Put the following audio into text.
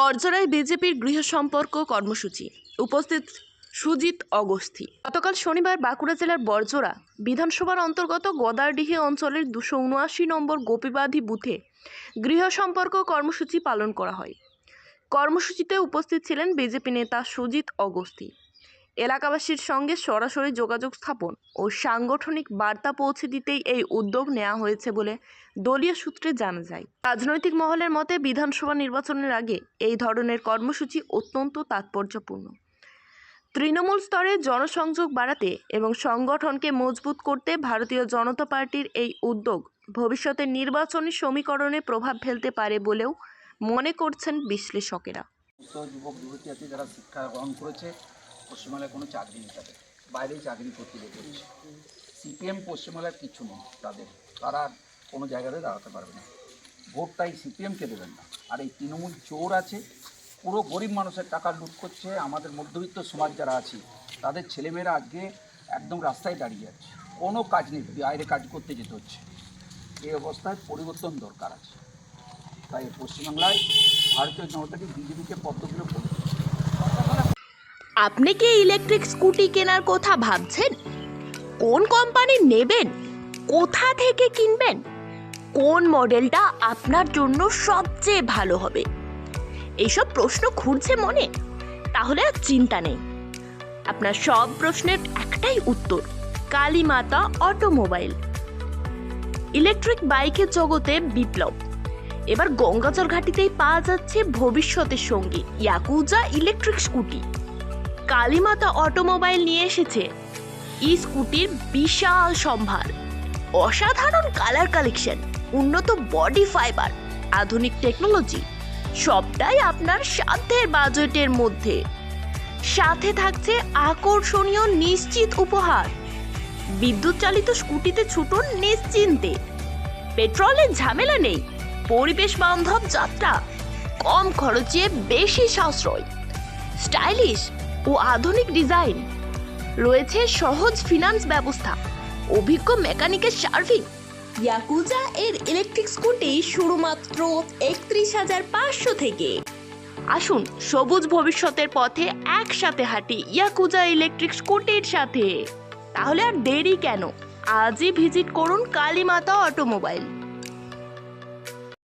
বর্জরায় বিজেপির গৃহ সম্পর্ক কর্মসূচি। উপস্থিত সুজিত অগস্থি গতকাল শনিবার বাঁকুড়া জেলার বর্জরা বিধানসভার অন্তর্গত গদারডিহি অঞ্চলের দুশো উনআশি নম্বর গোপীবাধি বুথে গৃহ সম্পর্ক কর্মসূচি পালন করা হয়। কর্মসূচিতে উপস্থিত ছিলেন বিজেপি নেতা সুজিত অগস্থি এলাকাবাসীর সঙ্গে সরাসরি যোগাযোগ স্থাপন ও সাংগঠনিক বার্তা পৌঁছে দিতেই এই উদ্যোগ নেওয়া হয়েছে বলে দলীয় সূত্রে জানা যায়। রাজনৈতিক মহলের মতে বিধানসভা নির্বাচনের আগে এই ধরনের কর্মসূচি অত্যন্ত তাৎপর্যপূর্ণ। তৃণমূল স্তরে জনসংযোগ বাড়াতে এবং সংগঠনকে মজবুত করতে ভারতীয় জনতা পার্টির এই উদ্যোগ ভবিষ্যতে নির্বাচনী সমীকরণে প্রভাব ফেলতে পারে বলেও মনে করছেন বিশ্লেষকেরা। যুবক যুবতী আছে যারা শিক্ষা গ্রহণ করেছে পশ্চিমবাংলায় কোনো চাকরি নেই তাদের। বাইরেই চাকরি করতে হচ্ছে। সিপিএম পশ্চিমবাংলার কিছু নেই তাদের। তারা কোনো জায়গাতে দাঁড়াতে পারবে না। ভোটটাই সিপিএমকে দেবেন না। আর এই তৃণমূল চোর আছে, পুরো গরিব মানুষের টাকা লুট করছে, আমাদের মধ্যবিত্ত সমাজ যারা আছে, তাদের ছেলেমেয়েরা আজকে একদম রাস্তায় দাঁড়িয়ে আছে। কোনো কাজ নেই বাইরে কাজ করতে যেতে হচ্ছে। এই অবস্থায় পরিবর্তন দরকার আছে। তাই পশ্চিমবাংলায় ভারতীয় জনতা পার্টি বিজেপিকে পদ্মগুলো আপনি কি ইলেকট্রিক স্কুটি কেনার কথা ভাবছেন? কোন কোম্পানি নেবেন? কোথা থেকে কিনবেন? কোন মডেলটা আপনার জন্য সবচেয়ে ভালো হবে? এইসব প্রশ্ন ঘুরছে মনে। তাহলে আর চিন্তা নেই। আপনার সব প্রশ্নের একটাই উত্তর, কালীমাতা অটোমোবাইল। ইলেকট্রিক বাইকের জগতে বিপ্লব। এবার গঙ্গাজল ঘাটিতেই পাওয়া যাচ্ছে ভবিষ্যতের সঙ্গী Yakuza electric scooty Kalimata automobile নিয়ে এসেছে। ই স্কুটির বিশাল সম্ভার। অসাধারণ কালার কালেকশন, উন্নত বডি ফাইবার, আধুনিক টেকনোলজি, সবটাই আপনার সাধ্যের বাজেটের মধ্যে। সাথে থাকছে আকর্ষণীয় নিশ্চিত উপহার। বিদ্যুৎ চালিত স্কুটিতে ছুটুন নিশ্চিন্তে। পেট্রোলের ঝামেলা নেই, পরিবেশ বান্ধব যাত্রা, কম খরচে বেশি সাশ্রয়। স্টাইলিশ ও আধুনিক ডিজাইন। রয়েছে সহজ ফিনান্স ব্যবস্থা। অভিজ্ঞ মেকানিকের সার্ভিং। ইয়াকুজা এর ইলেকট্রিক স্কুটি শুরুমাত্র একত্রিশ হাজার পাঁচশো থেকে। আসুন সবুজ ভবিষ্যতের পথে একসাথে হাঁটি ইয়াকুজা ইলেকট্রিক স্কুটির সাথে। তাহলে আর দেরি কেন? আজই ভিজিট করুন কালীমাতা অটোমোবাইল